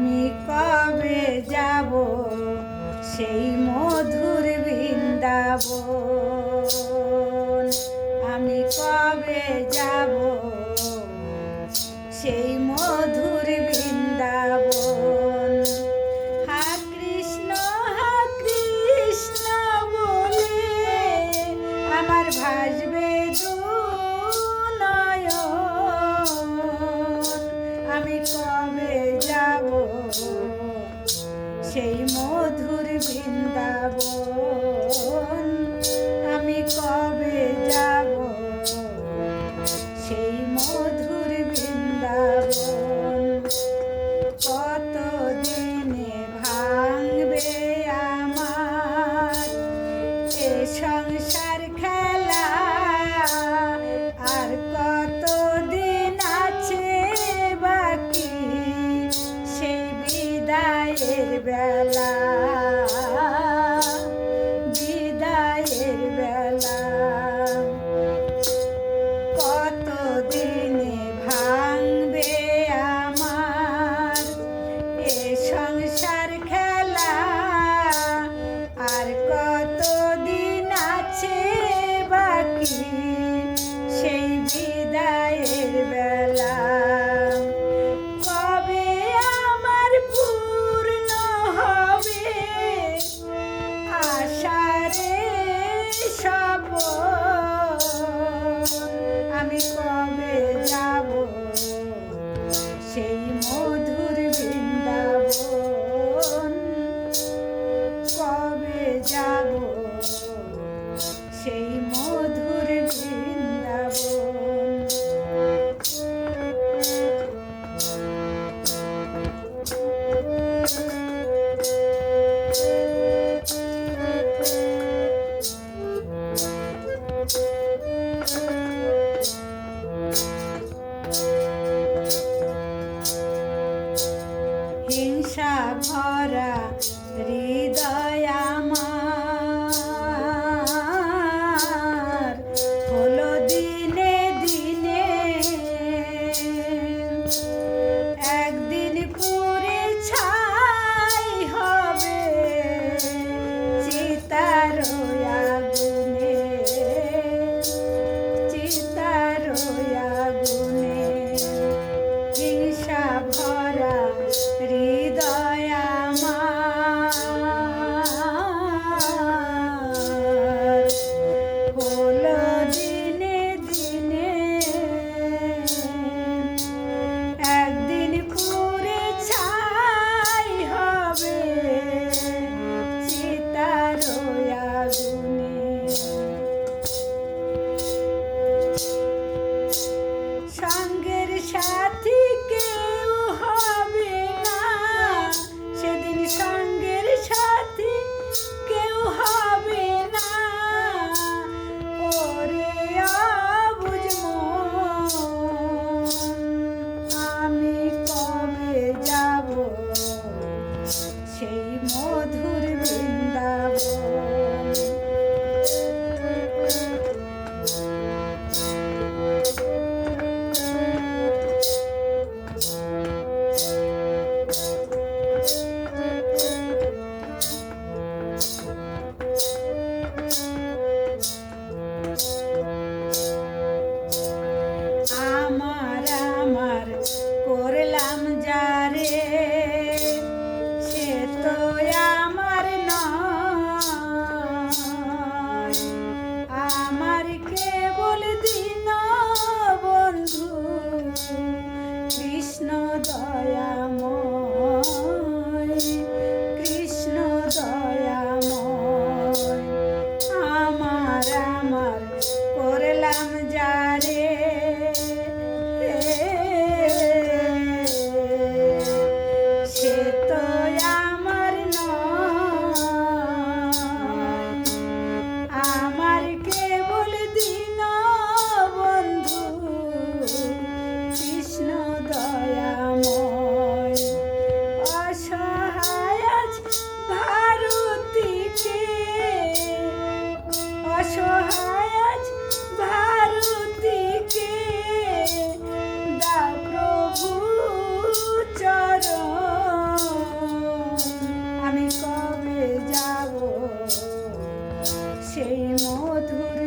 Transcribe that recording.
আমি কবে যাব? সেই মধুর বৃন্দাব আমি কবে যাব? সেই মধুর বৃন্দাব ভাসবে দু নয় আমি মধুর বৃন্দাবন আমি কবে যাব? amarelo. সেই মধুর